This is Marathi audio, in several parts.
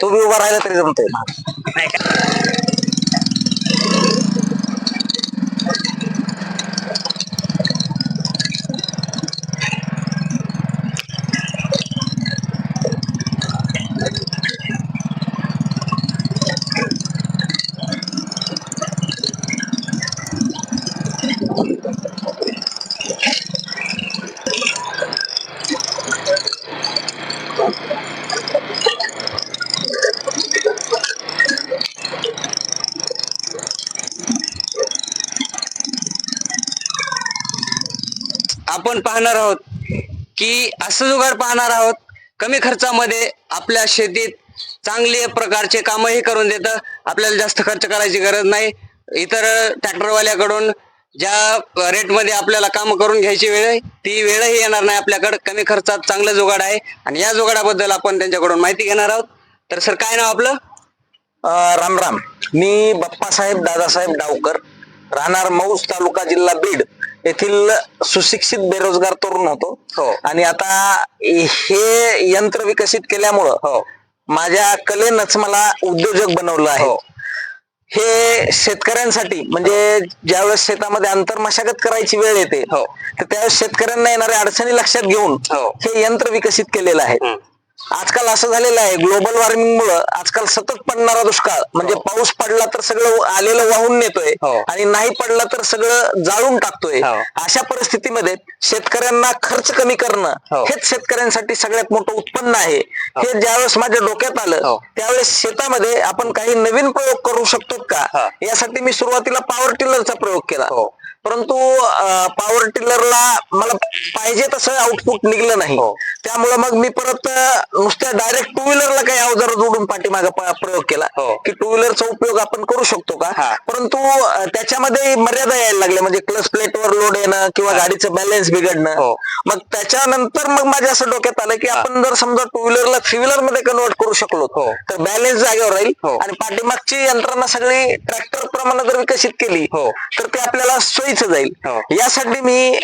तू बी उभा राहिला तरी जमतोय. आपण पाहणार आहोत की असं जुगाड पाहणार आहोत कमी खर्चामध्ये आपल्या शेतीत चांगले प्रकारचे कामही करून देतं. आपल्याला जास्त खर्च करायची गरज नाही. इतर ट्रॅक्टरवाल्याकडून ज्या रेटमध्ये आपल्याला काम करून घ्यायची वेळ आहे ती वेळही येणार नाही आपल्याकडे. कमी खर्चात चांगलं जुगाड आहे आणि या जुगाडाबद्दल आपण त्यांच्याकडून माहिती घेणार आहोत. तर सर काय नाव आपलं? राम राम मी बाप्पासाहेब दादासाहेब डावकर राहणार मौस तालुका जिल्हा बीड. येथील सुशिक्षित बेरोजगार तरुण होतो हो. आणि आता हे यंत्र विकसित केल्यामुळं हो माझ्या कलेनंच मला उद्योजक बनवलं आहे हो. हे शेतकऱ्यांसाठी म्हणजे ज्यावेळेस शेतामध्ये अंतर्मशागत करायची वेळ येते हो. तर त्यावेळेस शेतकऱ्यांना येणाऱ्या अडचणी लक्षात घेऊन हो. हे यंत्र विकसित केलेलं आहे. आजकाल असं झालेलं आहे ग्लोबल वॉर्मिंग मुळे आजकाल सतत पडणारा दुष्काळ म्हणजे पाऊस पडला तर सगळं आलेलं वाहून नेतोय हो. आणि नाही पडला तर सगळं जाळून टाकतोय हो. अशा परिस्थितीमध्ये शेतकऱ्यांना खर्च कमी करणं हो. हेच शेतकऱ्यांसाठी सगळ्यात मोठं उत्पन्न आहे हे ज्यावेळेस माझ्या डोक्यात आलं हो. त्यावेळेस शेतामध्ये आपण काही नवीन प्रयोग करू शकतो का हा. यासाठी मी सुरुवातीला पॉवर टिलरचा प्रयोग केला हो. परंतु पॉवर टिलरला मला पाहिजे तसं आउटपुट निघलं नाही हो. त्यामुळे मग मी परत नुसत्या डायरेक्ट टू व्हीलरला काही अवजार जोडून पाठीमागे प्रयोग केला हो. की टू व्हीलरचा उपयोग आपण करू शकतो का. परंतु त्याच्यामध्ये मर्यादा यायला लागल्या म्हणजे क्लच प्लेटवर लोड येणं किंवा गाडीचं बॅलन्स बिघडणं हो. मग त्याच्यानंतर मग माझ्या असं डोक्यात आलं की आपण जर समजा टू व्हीलरला थ्री व्हीलरमध्ये कन्वर्ट करू शकलो. तर बॅलन्स जागेवर राहील. आणि पाठीमागची यंत्रणा सगळी ट्रॅक्टर प्रमाणे जर विकसित केली. तर ते आपल्याला सोयीचं जाईल हो. यासाठी मी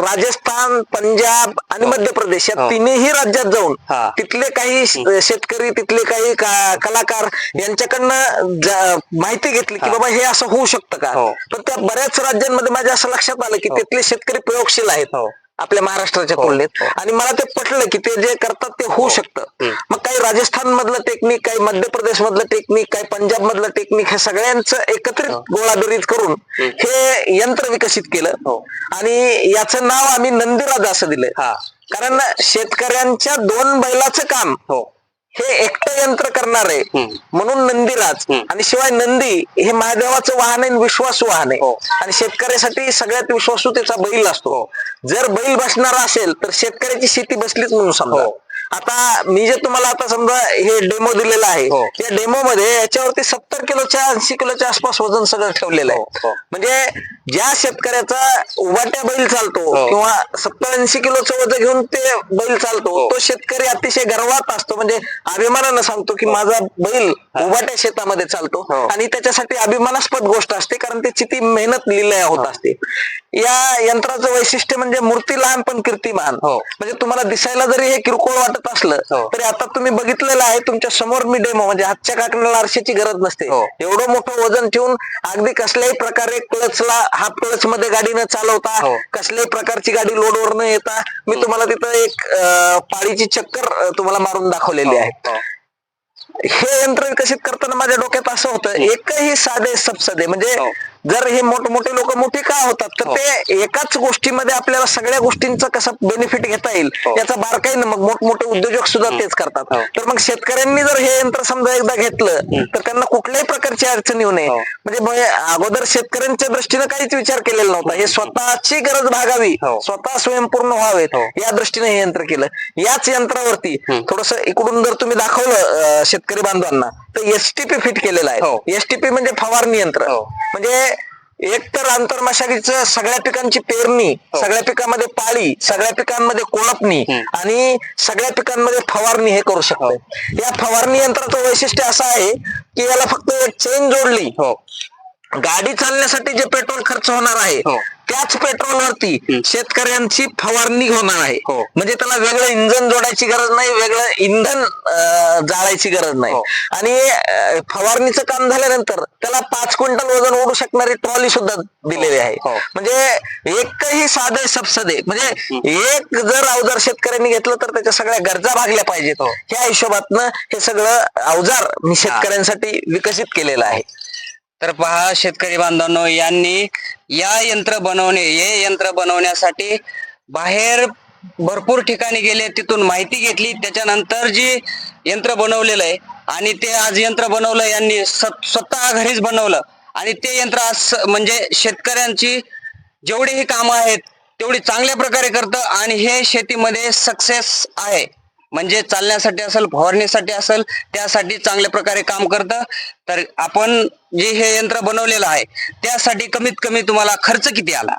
राजस्थान पंजाब आणि मध्य प्रदेश या हो. तिन्ही राज्यात जाऊन हा. तिथले काही शेतकरी तिथले काही कलाकार यांच्याकडनं माहिती घेतली की हा. बाबा हे असं होऊ शकतं का हो. तर त्या बऱ्याच राज्यांमध्ये माझ्या असं लक्षात आलं की हो. तिथले शेतकरी प्रयोगशील आहेत हो. आपल्या महाराष्ट्राच्या हो. तुलनेत. हो. आणि मला ते पटलं की ते जे करतात ते होऊ शकतं. हम्म. मग काही राजस्थान मधलं टेक्निक काही मध्य प्रदेश मधलं टेक्निक काही पंजाब मधलं टेक्निक हे सगळ्यांचं एकत्रित गोळाबेरीज करून हे यंत्र विकसित केलं. हो. आणि याचं नाव आम्ही नंदीराज असं दिलंय. हा. कारण शेतकऱ्यांच्या दोन बैलाचं काम हो. हे एकटं यंत्र करणार आहे. म्हणून नंदीराज. आणि शिवाय नंदी हे महादेवाचं वाहन आहे आणि विश्वासू वाहन हो. आहे आणि शेतकऱ्यासाठी सगळ्यात विश्वासू त्याचा बैल असतो जर बैल बसणारा असेल तर शेतकऱ्याची शेती बसलीच म्हणून समजा हो. आता मी जे तुम्हाला आता समजा हे डेमो दिलेला आहे हो. या डेमो मध्ये याच्यावरती सत्तर किलोच्या ऐंशी किलोच्या आसपास वजन सगळं ठेवलेलं हो, आहे हो. म्हणजे ज्या शेतकऱ्याचा उभाट्या बैल चालतो हो. किंवा सत्तर ऐंशी किलोचं वजन घेऊन ते बैल चालतो हो. तो शेतकरी अतिशय गर्वात असतो म्हणजे अभिमानानं सांगतो की माझा बैल उभाट्या शेतामध्ये चालतो हो. आणि त्याच्यासाठी अभिमानास्पद गोष्ट असते कारण ती मेहनत लिलया होत असते या यंत्राचं वैशिष्ट्य म्हणजे मूर्ती लहान पण कीर्तिमान हो. म्हणजे तुम्हाला दिसायला जरी हे किरकोळ वाटत असलं हो. तरी आता तुम्ही बघितलेलं आहे तुमच्यासमोर मी डेमो म्हणजे हातच्या काकण्याला आरशाची गरज नसते हो. एवढं मोठं वजन ठेवून अगदी कसल्याही प्रकारे क्लचला हाफ क्लच मध्ये गाडी न चालवता हो. कसल्याही प्रकारची गाडी लोडवर न येता मी तुम्हाला तिथं एक पाळीची चक्कर तुम्हाला मारून दाखवलेली आहे हो. यंत्र विकसित करताना माझ्या डोक्यात असं होतं एकही साधे सबसदे म्हणजे. जर हे मोठमोठे लोक मोठे का होतात तर हो. ते एकाच गोष्टीमध्ये आपल्याला सगळ्या गोष्टींचा कसं बेनिफिट घेता येईल हो. याचा बारकाईनं मग मोठमोठे उद्योजक सुद्धा तेच करतात हो. तर मग शेतकऱ्यांनी जर हे यंत्र समजा एकदा घेतलं तर त्यांना कुठल्याही प्रकारची अडचण येऊ नये. म्हणजे अगोदर शेतकऱ्यांच्या दृष्टीने काहीच विचार केलेला नव्हता हे स्वतःची गरज भागावी. स्वतः स्वयंपूर्ण व्हावेत. या दृष्टीने हे यंत्र केलं याच यंत्रावरती. थोडस इकडून जर तुम्ही दाखवलं शेतकरी बांधवांना तर एसटीपी फिट केलेलं. आहे एसटीपी म्हणजे फवारणी यंत्र. म्हणजे एक तर आंतरमशागीचं सगळ्या पिकांची पेरणी हो. सगळ्या पिकांमध्ये पाळी सगळ्या पिकांमध्ये कोळपणी हम्म. आणि सगळ्या पिकांमध्ये फवारणी हे करू शकतो या फवारणी यंत्राचं वैशिष्ट्य असं आहे की याला फक्त एक चेन जोडली हो गाडी चालण्यासाठी जे पेट्रोल खर्च होणार आहे हो. त्याच पेट्रोलवरती. शेतकऱ्यांची फवारणी होणार आहे हो. म्हणजे त्याला वेगळं इंधन जोडायची गरज नाही वेगळं इंधन जाळायची गरज नाही हो. आणि फवारणीचं काम झाल्यानंतर त्याला पाच क्विंटल वजन ओढू शकणारी ट्रॉली सुद्धा दिलेली आहे. म्हणजे एकही साधे सबसदे म्हणजे एक जर अवजार शेतकऱ्यांनी घेतलं तर त्याच्या सगळ्या गरजा भागल्या पाहिजेत. ह्या हिशोबातनं हे सगळं अवजार मी शेतकऱ्यांसाठी विकसित केलेलं आहे तर पहा शेतकरी बांधवांनो यांनी या यंत्र बनवणे हे यंत्र बनवण्यासाठी बाहेर भरपूर ठिकाणी गेले तिथून माहिती घेतली. त्याच्यानंतर जी यंत्र बनवलेलं आहे आणि ते आज यंत्र बनवलं यांनी स- स्वतः घरीच बनवलं. आणि ते यंत्र आज स- म्हणजे शेतकऱ्यांची जेवढी ही कामं आहेत तेवढी चांगल्या प्रकारे करतं आणि हे शेतीमध्ये सक्सेस आहे. म्हणजे चालण्यासाठी असेल फवारणीसाठी असेल त्यासाठी चांगल्या प्रकारे काम करतं. तर आपण जे हे यंत्र बनवलेलं आहे त्यासाठी कमीत कमी तुम्हाला खर्च किती आला?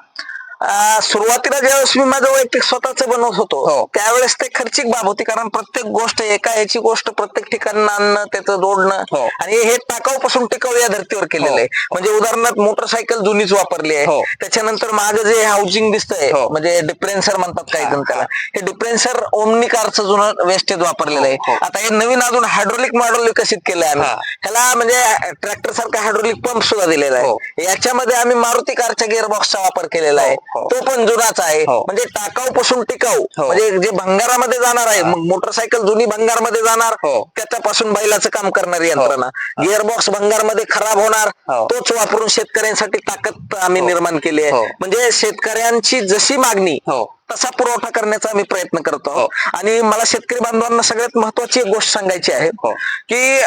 अं, सुरुवातीला ज्यावेळेस मी माझं वैयक्तिक स्वतःच बनवत होतो हो. त्यावेळेस ते खर्चिक बाब होती कारण प्रत्येक गोष्ट एका ह्याची गोष्ट प्रत्येक ठिकाणी आणणं त्याचं जोडणं हो. आणि हे टाकाऊ पासून टिकाऊ या धर्तीवर केलेलं हो. आहे म्हणजे उदाहरणार्थ मोटरसायकल जुनीच वापरली आहे हो. त्याच्यानंतर मागं जे हाऊसिंग दिसतंय हो. म्हणजे डिफरेन्सर म्हणतात काही जण हा, त्याला हे डिफरेन्सर ओमनी कारचं जुनं वेस्टेज वापरलेलं आहे हो. आता हे नवीन अजून हायड्रोलिक मॉडेल विकसित केलंय आम्ही हा. ह्याला म्हणजे ट्रॅक्टर सारखा हायड्रोलिक पंप सुद्धा दिलेला हो. आहे याच्यामध्ये आम्ही मारुती कारच्या गिअरबॉक्सचा वापर केलेला आहे हो, हो. तो पण जुनाच आहे हो. म्हणजे टाकाऊ पासून टिकाऊ हो. म्हणजे जे भंगारामध्ये जाणार आहे मग मोटरसायकल जुनी भंगारमध्ये जाणार हो. त्याच्यापासून बैलाचं काम करणारी यंत्रणा गिअरबॉक्स भंगारमध्ये खराब होणार हो. तोच वापरून शेतकऱ्यांसाठी ताकद आम्ही निर्माण केली आहे हो. म्हणजे शेतकऱ्यांची जशी मागणी हो. तसा पुरवठा करण्याचा आम्ही प्रयत्न करतो हो. आणि मला शेतकरी बांधवांना सगळ्यात महत्वाची एक गोष्ट सांगायची आहे हो. की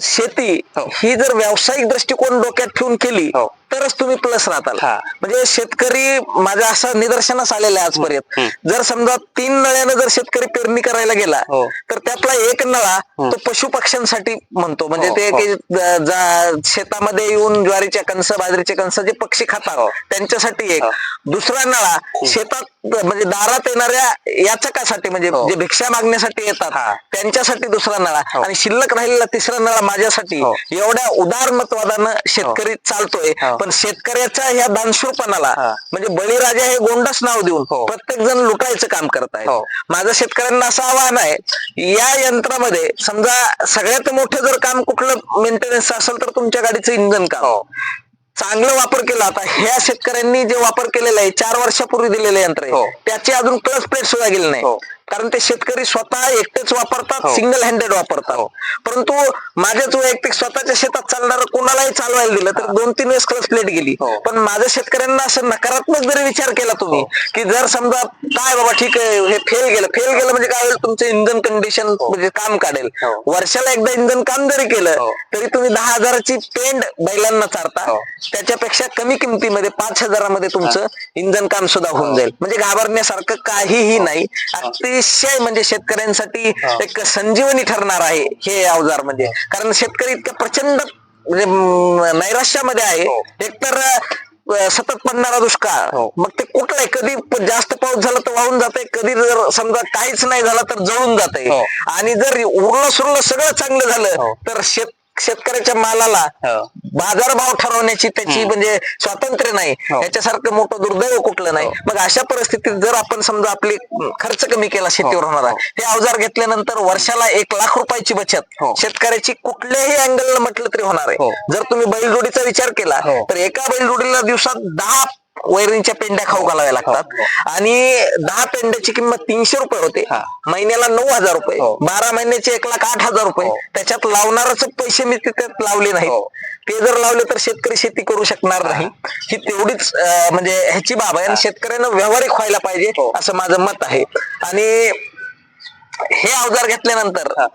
शेती हो. ही जर व्यावसायिक दृष्टिकोन डोक्यात ठेवून केली हो. तरच तुम्ही प्लस राहताल हा. म्हणजे शेतकरी माझ्या असं निदर्शनास आलेलं आहे आजपर्यंत. जर समजा तीन नळ्यानं जर शेतकरी पेरणी करायला गेला हो. तर त्यातला एक नळा तो पशु पक्ष्यांसाठी म्हणतो म्हणजे हो, ते हो. की ज- जा- शेतामध्ये येऊन ज्वारीच्या कणस बाजरीचे कणस जे पक्षी खातात. त्यांच्यासाठी एक. दुसरा नळा शेतात म्हणजे दारात येणाऱ्या याचकासाठी म्हणजे. जे भिक्षा मागण्यासाठी येतात हा. त्यांच्यासाठी दुसरा नळा. आणि शिल्लक राहिलेला तिसरा नळा माझ्यासाठी हो. एवढ्या उदारमतवादानं शेतकरी चालतोय हो. पण शेतकऱ्याच्या ह्या दानशूरपणाला. म्हणजे बळीराजा हे गोंडस नाव देऊन हो. प्रत्येक जण लुटायचं काम करत आहे हो. माझं शेतकऱ्यांना असं आव्हान आहे या यंत्रामध्ये समजा सगळ्यात मोठं जर काम कुठलं मेंटेनन्स असेल तर तुमच्या गाडीचं इंधन काम हो. चांगलं वापर केला आता ह्या शेतकऱ्यांनी जे वापर केलेलं आहे चार वर्षापूर्वी दिलेलं यंत्र. आहे त्याची अजून क्लच प्लेट सुद्धा गेली नाही. कारण ते शेतकरी स्वतः एकटेच वापरतात हो. सिंगल हँडेड वापरतात. हो. परंतु माझ्याच वैयक्तिक स्वतःच्या शेतात चालणार कोणालाही चालवायला दिलं तर दोन तीन वेळेस क्लच प्लेट गेली. हो. पण माझ्या शेतकऱ्यांना असं नकारात्मक जरी विचार केला तुम्ही की जर समजा काय बाबा ठीक आहे हे फेल गेलं. फेल गेलं म्हणजे काय होईल? तुमचं इंधन कंडिशन म्हणजे काम काढेल. हो. वर्षाला एकदा इंधन काम जरी केलं हो. तरी तुम्ही दहा हजाराची पेंड बैलांना चारता. हो. त्याच्यापेक्षा कमी किमतीमध्ये पाच हजारामध्ये तुमचं इंधन काम सुद्धा होऊन जाईल. म्हणजे घाबरण्यासारखं काहीही नाही. अतिशय म्हणजे शेतकऱ्यांसाठी एक संजीवनी ठरणार आहे हे अवजार म्हणजे कारण शेतकरी इतक्या प्रचंड म्हणजे नैराश्यामध्ये आहे हो. एकतर सतत पडणारा दुष्काळ हो. मग ते कुठलाय कधी जास्त पाऊस झाला तर वाहून जाते कधी जर समजा काहीच नाही झाला तर जळून जाते हो. आणि जर उरलं सुरलं सगळं चांगलं झालं. तर शेत शेतकऱ्याच्या मालाला हो. बाजारभाव ठरवण्याची त्याची म्हणजे स्वातंत्र्य नाही हो. याच्यासारखं मोठं दुर्दैव कुठलं नाही मग अशा परिस्थितीत जर आपण समजा आपली खर्च कमी केला शेतीवर हो. होणारा हे अवजार घेतल्यानंतर वर्षाला एक लाख रुपयाची बचत हो. शेतकऱ्याची कुठल्याही अँगल म्हटलं तरी होणार हो. आहे जर तुम्ही बैलजोडीचा विचार केला हो. तर एका बैलजोडीला दिवसात दहा वैरणीच्या पेंड्या खाऊ घालाव्या लागतात. आणि दहा पेंड्याची किंमत तीनशे रुपये होते. हा. महिन्याला नऊ हजार रुपये. हो. बारा महिन्याचे एक लाख आठ हजार रुपये. हो. त्याच्यात लावणारच पैसे मी तिथे लावले नाहीत. हो. ते जर लावले तर शेतकरी शेती करू शकणार नाही. ही तेवढीच म्हणजे ह्याची बाब आहे. आणि शेतकऱ्यानं व्यावहारिक व्हायला पाहिजे हो. असं माझं मत आहे. आणि हे अवजार घेतल्यानंतर हा.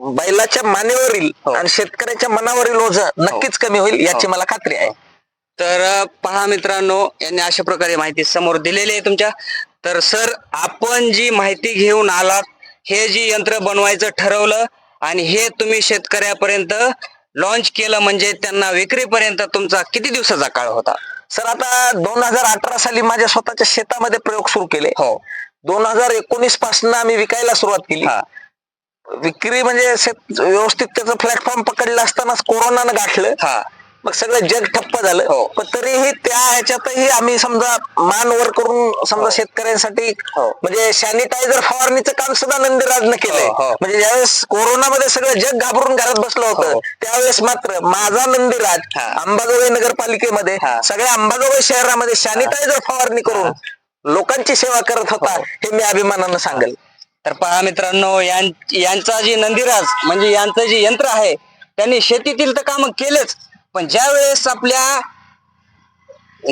बैलाच्या मानेवरील हो. आणि शेतकऱ्याच्या मनावरील ओझ नक्कीच कमी होईल याची मला खात्री आहे. तर पहा मित्रांनो यांनी अशा प्रकारे माहिती समोर दिलेली आहे तुमच्या. तर सर आपण जी माहिती घेऊन आलात हे जी यंत्र बनवायचं ठरवलं आणि हे तुम्ही शेतकऱ्यापर्यंत लॉन्च केलं म्हणजे त्यांना विक्रीपर्यंत तुमचा किती दिवसाचा काळ होता? सर आता दोन हजार अठरा साली माझ्या स्वतःच्या शेतामध्ये प्रयोग सुरू केले. हो. दोन हजार एकोणीसपासून आम्ही विकायला सुरुवात केली. हा. विक्री म्हणजे शेत- व्यवस्थित त्याचं प्लॅटफॉर्म पकडलं असतानाच कोरोनानं गाठलं. हा. मग सगळं जग ठप्प झालं हो. पण तरीही त्या ह्याच्यातही आम्ही समजा मान वर करून समजा शेतकऱ्यांसाठी हो. म्हणजे सॅनिटायझर फवारणीचं काम सुद्धा नंदीराजनं केलंय हो, हो. म्हणजे ज्यावेळेस कोरोनामध्ये सगळं जग घाबरून घरात बसलं होतं हो. त्यावेळेस मात्र माझा नंदीराज हा. अंबाजोगाई नगरपालिकेमध्ये हा. सगळ्या अंबाजोगाई शहरामध्ये सॅनिटायझर फवारणी करून लोकांची सेवा करत होता हो. हे मी अभिमानानं सांगेल तर पहा मित्रांनो यांचा जे नंदीराज म्हणजे यांचं जे यंत्र आहे त्यांनी शेतीतील तर काम केलेच पण ज्या वेळेस आपल्या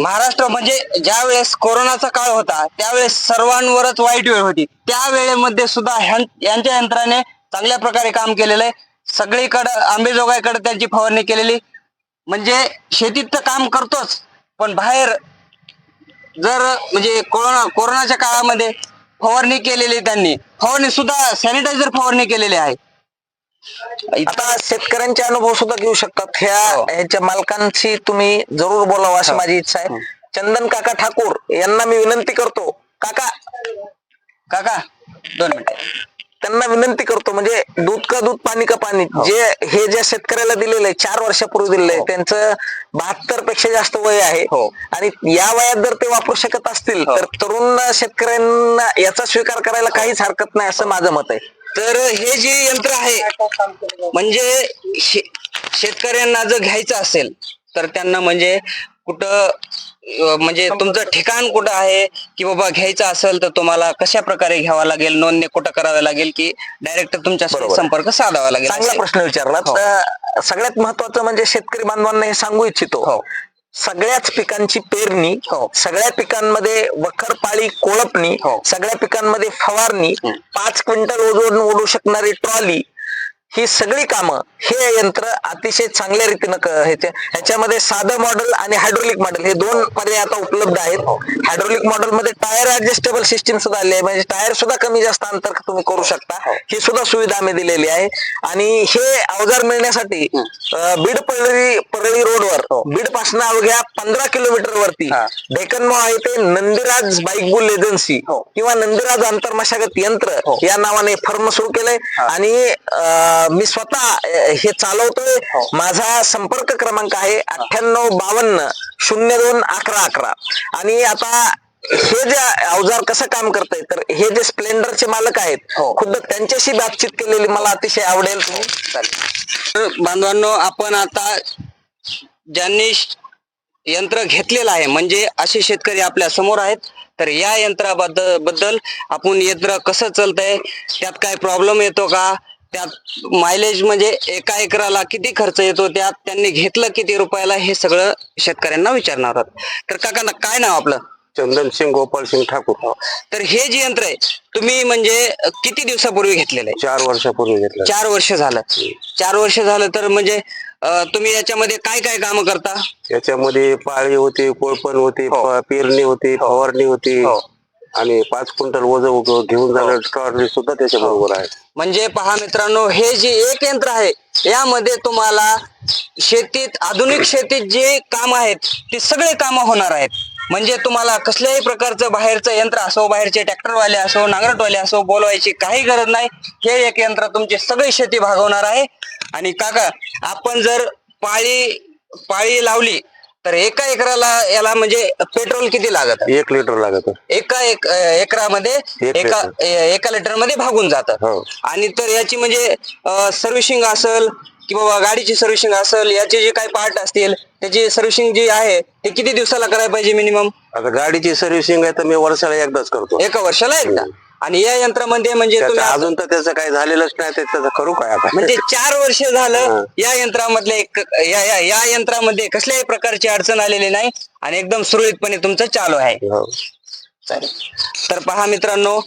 महाराष्ट्र म्हणजे ज्या वेळेस कोरोनाचा काळ होता त्यावेळेस सर्वांवरच वाईट वेळ होती. त्या वेळेमध्ये सुद्धा ह्यां- यांच्या यंत्राने चांगल्या प्रकारे काम केलेलं आहे. सगळीकडं आंबेजोगाईकडे त्यांची फवारणी केलेली. म्हणजे शेतीत तर काम करतोच पण बाहेर जर म्हणजे कोरोना कोरोनाच्या काळामध्ये फवारणी केलेली त्यांनी फवारणी सुद्धा सॅनिटायझर फवारणी केलेली आहे. आता शेतकऱ्यांचे अनुभव सुद्धा घेऊ शकतात. ह्या हो. ह्याच्या मालकांशी तुम्ही जरूर बोलावं अशी माझी इच्छा आहे. चंदन काका ठाकूर यांना मी विनंती करतो. काका. काका. दोन मिनिटे. त्यांना विनंती करतो म्हणजे दूध का दूध पाणी का पाणी. जे हे ज्या शेतकऱ्याला दिलेलं आहे चार वर्षापूर्वी दिलेलं आहे त्यांचं बहात्तरपेक्षा जास्त वय आहे. हो. आणि या वयात जर ते वापरू शकत असतील हो. तर तरुण शेतकऱ्यांना याचा स्वीकार करायला काहीच हरकत नाही असं माझं मत आहे. तर हे जे यंत्र आहे म्हणजे शेतकऱ्यांना जर घ्यायचं असेल तर त्यांना म्हणजे कुठं म्हणजे तुमचं ठिकाण कुठं आहे की बाबा घ्यायचं असेल तर तुम्हाला कशा प्रकारे घ्यावा लागेल नोंदणी कुठं करावी लागेल की डायरेक्ट तुमच्या. संपर्क साधावा लागेल चांगला. प्रश्न विचारला हो. तर सगळ्यात महत्वाचं म्हणजे शेतकरी बांधवांना हे सांगू इच्छितो हो. सगळ्याच पिकांची पेरणी हो. सगळ्या पिकांमध्ये वखरपाळी कोळपणी हो. सगळ्या पिकांमध्ये फवारणी पाच क्विंटल ओझोन ओढू शकणारी ट्रॉली ही सगळी कामं हे यंत्र अतिशय चांगल्या रीतीनं ह्याच्यामध्ये साधं मॉडेल आणि हायड्रोलिक मॉडेल हे दोन पर्याय आता उपलब्ध आहेत. हायड्रोलिक मॉडेल मध्ये टायर ऍडजस्टेबल सिस्टीम सुद्धा आली आहे. म्हणजे टायर सुद्धा कमी जास्त अंतर तुम्ही करू शकता. ही सुद्धा सुविधा आम्ही दिलेली आहे. आणि हे अवजार मिळण्यासाठी बीड परळी परळी रोडवर बीडपासून अवघ्या पंधरा किलोमीटर वरती हा. डेकनमॉ आहे ते नंदीराज बाईक बुल एजन्सी किंवा नंदीराज आंतरमशागत यंत्र या नावाने फर्म सुरू केलंय. आणि मी स्वतः हे चालवतोय. माझा संपर्क क्रमांक आहे अठ्ठ्याण्णव बावन्न शून्य दोन अकरा अकरा. आणि आता हे जे अवजार कसं काम करतंय तर हे जे स्प्लेंडरचे मालक आहेत खुद्द त्यांच्याशी बातचीत केलेली मला अतिशय आवडेल. बांधवांनो आपण आता ज्यांनी यंत्र घेतलेलं आहे म्हणजे असे शेतकरी आपल्यासमोर आहेत तर या यंत्राबद्दल बद्दल आपण यंत्र कसं चालतंय त्यात काय प्रॉब्लेम येतो का? त्यात मायलेज म्हणजे एका एकराला किती खर्च येतो? त्यात त्यांनी घेतलं किती रुपयाला? हे सगळं शेतकऱ्यांना विचारणार आहोत. तर काका काय नाव आपलं? चंदन सिंग गोपाल सिंग ठाकूर. तर हे जे यंत्र आहे तुम्ही म्हणजे किती दिवसापूर्वी घेतलेलं आहे? चार वर्षापूर्वी घेतलं. चार वर्ष झालं. चार वर्ष झालं तर म्हणजे अं, तुम्ही याच्यामध्ये काय काय काम करता? याच्यामध्ये पाळी होती कोळपण होती प- पेरणी होती फवारणी होती. हो. आणि पाच क्विंटल वज घेऊन जाणार ट्रॉली सुद्धा त्याच्या बरोबर आहे म्हणजे पहा मित्रांनो हे जे एक यंत्र आहे यामध्ये तुम्हाला शेतीत आधुनिक शेतीत जे काम आहेत ते सगळे काम होणार आहेत. म्हणजे तुम्हाला कसल्याही प्रकारचं बाहेरचं यंत्र असो बाहेरचे ट्रॅक्टरवाले असो नांगरटवाले असो बोलवायची काही गरज नाही. हे एक यंत्र तुमची सगळी शेती भागवणार आहे. आणि काका आपण जर पाळी पाळी लावली तर एका एकराला याला म्हणजे पेट्रोल किती लागत? एक लिटर लागत. एका एक एकरामध्ये एक एका लिटर. ए- एका लिटरमध्ये भागून जातं. हो. आणि तर याची म्हणजे सर्व्हिसिंग असेल की बाबा गाडीची सर्व्हिसिंग असेल याचे जे काही पार्ट असतील त्याची सर्व्हिसिंग जी आहे ते किती दिवसाला करायला पाहिजे मिनिमम? आता गाडीची सर्व्हिसिंग आहे तर मी वर्षाला एकदाच करतो. एका वर्षाला एकदा? आणि या यंत्रामध्ये म्हणजे त्याचं तुम्ही अजून तर त्याचं काही झालेलंच नाही ते त्याचं करू काय आता? म्हणजे चार वर्ष झालं. या यंत्रामधले एक- या या- या यंत्रामध्ये कसल्याही प्रकारची अडचण आलेली नाही आणि एकदम सुरळीतपणे तुमचं चालू आहे. हो. तर पहा मित्रांनो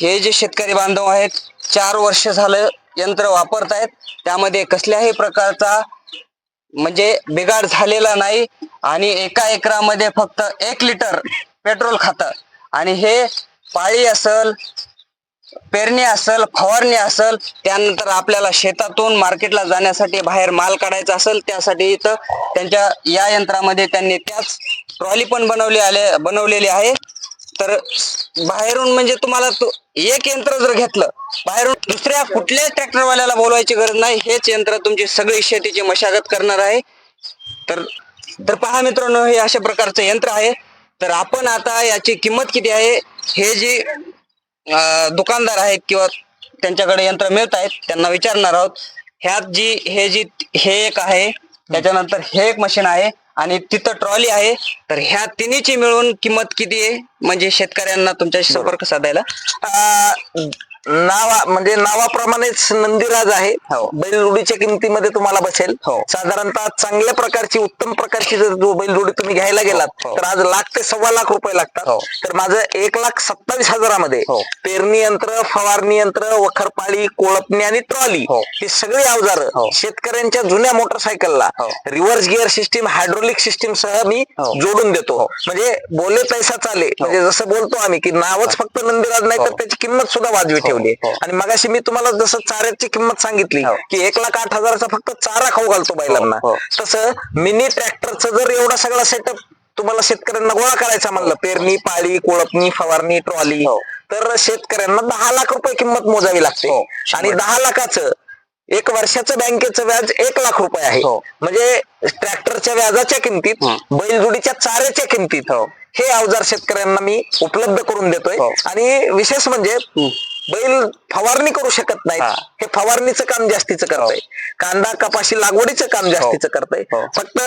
हे जे शेतकरी बांधव आहेत चार वर्ष झालं यंत्र वापरत आहेत त्यामध्ये कसल्याही प्रकारचा म्हणजे बिघाड झालेला नाही आणि एका एकरामध्ये फक्त एक लिटर पेट्रोल खातं. आणि हे पाळी असल पेरणी असल फवारणी असल त्यानंतर आपल्याला शेतातून मार्केटला जाण्यासाठी बाहेर माल काढायचा असेल त्यासाठी इथं त्यांच्या या यंत्रामध्ये त्यांनी त्याच ट्रॉली पण बनवली आले बनवलेली आहे. तर बाहेरून म्हणजे तुम्हाला एक यंत्र जर घेतलं बाहेरून दुसऱ्या कुठल्याच ट्रॅक्टरवाल्याला बोलवायची गरज नाही. हेच यंत्र तुमची सगळी शेतीची मशागत करणार आहे. तर तर पहा मित्रांनो हे अशा प्रकारचं यंत्र आहे. तर आपण आता याची किंमत किती आहे? हे जे दुकानदार आहेत किंवा त्यांच्याकडे यंत्र मिळत आहेत त्यांना विचारणार आहोत. ह्यात जी हे जी हे एक आहे त्याच्यानंतर हे एक मशीन आहे आणि तिथं ट्रॉली आहे. तर ह्या तिन्हीची मिळून किंमत किती आहे? म्हणजे शेतकऱ्यांना तुमच्याशी संपर्क साधायला. नावा म्हणजे नावाप्रमाणेच नंदीराज आहे हो. बैलजोडीच्या किमतीमध्ये तुम्हाला बसेल हो. साधारणतः चांगल्या प्रकारची उत्तम प्रकारची जर बैलजोडी तुम्ही घ्यायला गेलात हो. तर आज लाख ते सव्वा लाख रुपये लागतात. तर माझं एक लाख सत्तावीस हजारामध्ये. पेरणी यंत्र फवारणी यंत्र वखरपाळी कोळपणी आणि ट्रॉली हो. सगळी अवजारं. शेतकऱ्यांच्या जुन्या मोटरसायकलला. Reverse gear system hydraulic system सह मी. जोडून देतो म्हणजे बोले पैसा चाले म्हणजे जसं बोलतो आम्ही की नावच फक्त नंदीराज नाही तर. त्याची किंमत सुद्धा वाजवी ठेवली हो. आणि मगाशी मी तुम्हाला जसं चाऱ्याची किंमत सांगितली हो. की एक लाख आठ हजाराचा फक्त चारा खाऊ घालतो बैलांना हो. तसं मिनी ट्रॅक्टरचं जर एवढा सगळा सेटअप तुम्हाला शेतकऱ्यांना गोळा करायचा म्हणलं पेरणी पाळी कोळपणी फवारणी ट्रॉली हो. तर शेतकऱ्यांना दहा लाख रुपये किंमत मोजावी लागते हो. आणि दहा लाखाचं एक वर्षाचं बँकेचं व्याज एक लाख रुपये आहे हो. म्हणजे ट्रॅक्टरच्या व्याजाच्या किमतीत हं. बैलजोडीच्या चाऱ्याच्या किमतीत हो. हे अवजार शेतकऱ्यांना मी उपलब्ध करून देतोय हो. आणि विशेष म्हणजे बैल फवारणी करू शकत नाहीत हा. हे फवारणीचं काम जास्तीचं करतंय कांदा कपाशी लागवडीचं काम जास्तीचं करतंय हो. फक्त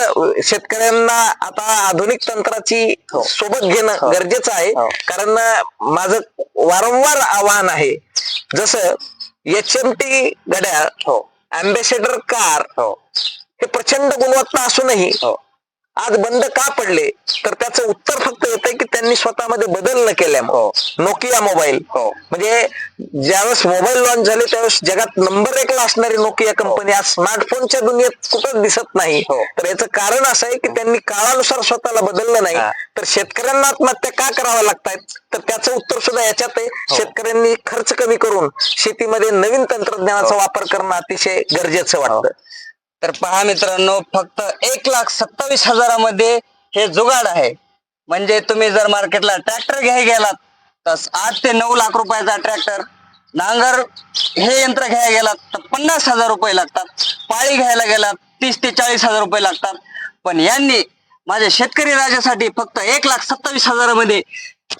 शेतकऱ्यांना आता आधुनिक तंत्राची हो. सोबत घेणं हो. गरजेचं आहे हो. कारण माझं वारंवार आव्हान आहे जसं एच एम टी घड्याळ हो अम्बेसेडर कार हो हे प्रचंड गुणवत्ता असूनही हो आज बंद का पडले तर त्याचं उत्तर फक्त येतंय की त्यांनी स्वतःमध्ये बदल न केल्यामुळे हो. नोकिया मोबाईल हो. म्हणजे ज्यावेळेस मोबाईल लॉन्च झाले त्यावेळेस जगात नंबर एक ला असणारी नोकिया कंपनी आज स्मार्टफोनच्या दुनियेत कुठंच दिसत नाही हो. तर याचं कारण असं आहे की त्यांनी काळानुसार स्वतःला बदललं नाही. तर शेतकऱ्यांना आत्महत्या का कराव्या लागतायत तर त्याचं उत्तर सुद्धा याच्यात आहे हो. शेतकऱ्यांनी खर्च कमी करून शेतीमध्ये नवीन तंत्रज्ञानाचा वापर करणं अतिशय गरजेचं वाटतं तर पहा मित्रांनो फक्त एक लाख सत्तावीस हजारामध्ये हे जुगाड आहे. म्हणजे तुम्ही जर मार्केटला ट्रॅक्टर घ्याय गेलात तर आठ ते नऊ लाख रुपयाचा ट्रॅक्टर. नांगर हे यंत्र घ्यायला गेलात तर पन्नास हजार रुपये लागतात. पाळी घ्यायला गेलात तीस ते चाळीस हजार रुपये लागतात. पण यांनी माझ्या शेतकरी राजासाठी फक्त एक लाख सत्तावीस हजारामध्ये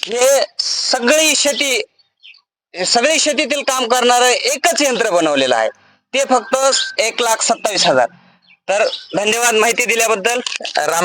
हे सगळी शेती सगळी शेतीतील काम करणारं एकच यंत्र बनवलेलं आहे. ते फक्त एक लाख सत्तावीस हजार. तर धन्यवाद माहिती दिल्याबद्दल. राम